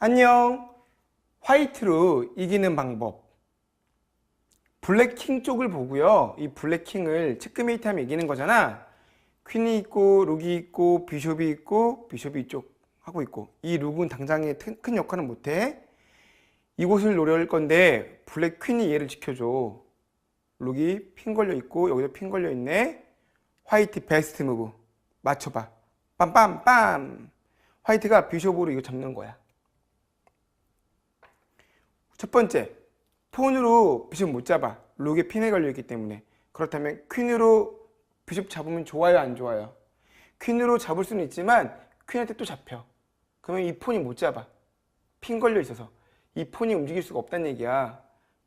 안녕. 화이트로 이기는 방법. 블랙킹 쪽을 보고요. 이 블랙킹을 체크메이트 하면 이기는 거잖아. 퀸이 있고, 룩이 있고, 비숍이 있고, 비숍이 이쪽 하고 있고. 이 룩은 당장에 큰- 큰 역할은 못해. 이곳을 노려할 건데, 블랙 퀸이 얘를 지켜줘. 룩이 핀 걸려 있고, 여기도 핀 걸려 있네. 화이트 베스트 무브. 맞춰봐. 빰빰빰. 화이트가 비숍으로 이거 잡는 거야. 첫 번째, 폰으로 비숍 못 잡아. 룩에 핀에 걸려 있기 때문에. 그렇다면 퀸으로 비숍 잡으면 좋아요, 안 좋아요? 퀸으로 잡을 수는 있지만 퀸한테 또 잡혀. 그러면 이 폰이 못 잡아. 핀 걸려 있어서. 이 폰이 움직일 수가 없다는 얘기야.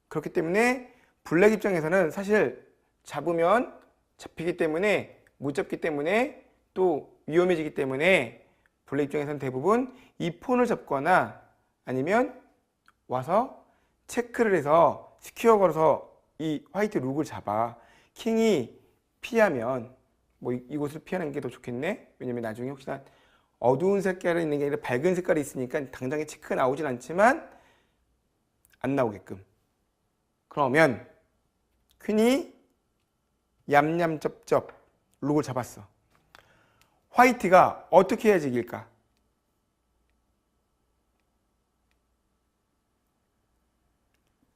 그렇기 때문에 블랙 입장에서는 사실 잡으면 잡히기 때문에 못 잡기 때문에 또 위험해지기 때문에 블랙 입장에서는 대부분 이 폰을 잡거나 아니면 와서 체크를 해서 스퀘어 걸어서 이 화이트 룩을 잡아. 킹이 피하면 뭐 이- 이곳을 피하는 게 더 좋겠네? 왜냐면 나중에 혹시나 어두운 색깔이 있는 게 아니라 밝은 색깔이 있으니까 당장에 체크가 나오진 않지만 안 나오게끔. 그러면 퀸이 얌얌쩝쩝 룩을 잡았어. 화이트가 어떻게 해야지 이길까?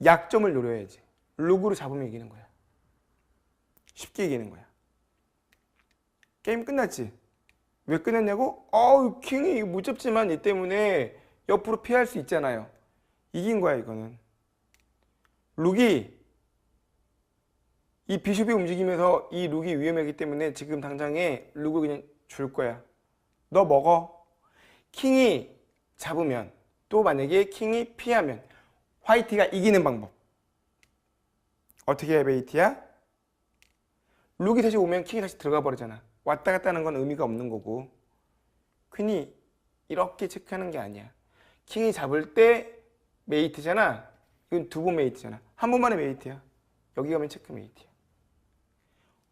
약점을 노려야지. 룩으로 잡으면 이기는 거야. 쉽게 이기는 거야. 게임 끝났지? 왜 끝났냐고? 어우, 킹이 못 잡지만 이 때문에 옆으로 피할 수 있잖아요. 이긴 거야, 이거는. 룩이 이 비숍이 움직이면서 이 룩이 위험하기 때문에 지금 당장에 룩을 그냥 줄 거야. 너 먹어. 킹이 잡으면 또 만약에 킹이 피하면 화이트가 이기는 방법. 어떻게 해, 베이티야? 룩이 다시 오면 킹이 다시 들어가 버리잖아. 왔다 갔다 하는 건 의미가 없는 거고. 퀸이 이렇게 체크하는 게 아니야. 킹이 잡을 때 메이트잖아. 이건 두 번 메이트잖아. 한 번만에 메이트야. 여기 가면 체크 메이트야.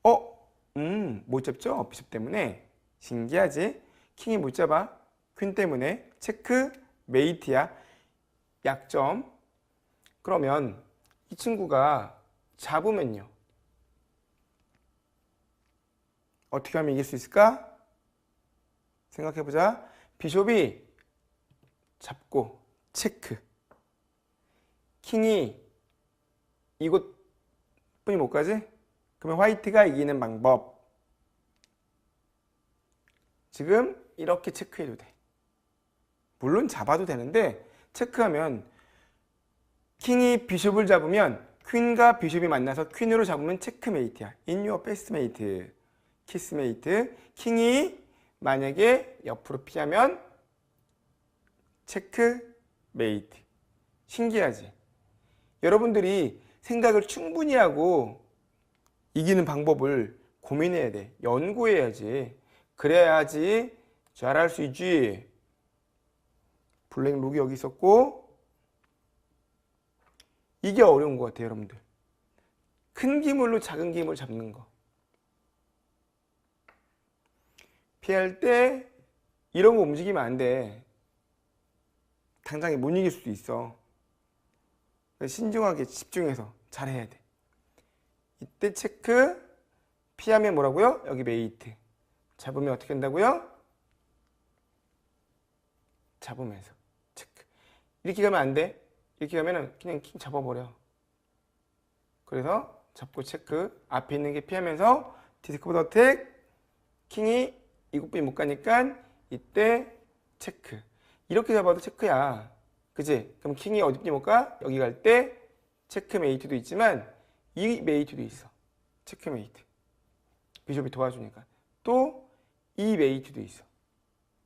어? 음, 못 잡죠? 비숍 때문에. 신기하지? 킹이 못 잡아. 퀸 때문에. 체크 메이트야. 약점. 그러면 이 친구가 잡으면요. 어떻게 하면 이길 수 있을까? 생각해보자. 비숍이 잡고 체크. 킹이 이곳뿐이 못 가지? 그러면 화이트가 이기는 방법. 지금 이렇게 체크해도 돼. 물론 잡아도 되는데 체크하면 킹이 비숍을 잡으면 퀸과 비숍이 만나서 퀸으로 잡으면 체크메이트야. Best mate. 키스메이트. 킹이 만약에 옆으로 피하면 체크메이트. 신기하지? 여러분들이 생각을 충분히 하고 이기는 방법을 고민해야 돼. 연구해야지. 그래야지 잘할 수 있지. 블랙 룩이 여기 있었고 이게 어려운 것 같아요, 여러분들. 큰 기물로 작은 기물 잡는 거. 피할 때 이런 거 움직이면 안 돼. 당장에 못 이길 수도 있어. 신중하게 집중해서 잘해야 돼. 이때 체크, 피하면 뭐라고요? 여기 메이트. 잡으면 어떻게 한다고요? 잡으면서 체크. 이렇게 가면 안 돼. 이렇게 가면은 그냥 킹 잡아버려. 그래서 잡고 체크. 앞에 있는 게 피하면서 디스커버드 어택. 킹이 이곳뿐이 못 가니까 이때 체크. 이렇게 잡아도 체크야. 그지? 그럼 킹이 어디뿐이 못 가? 여기 갈 때 체크 메이트도 있지만 이 메이트도 있어. 체크 메이트. 비숍이 도와주니까. 또 이 메이트도 있어.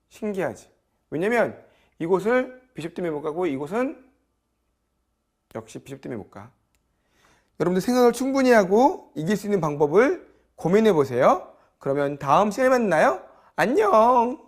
신기하지? 왜냐면 이곳을 비숍 때문에 못 가고 이곳은 역시 비숍 때문에 못 가. 여러분들 생각을 충분히 하고 이길 수 있는 방법을 고민해 보세요. 그러면 다음 시간에 만나요. 안녕!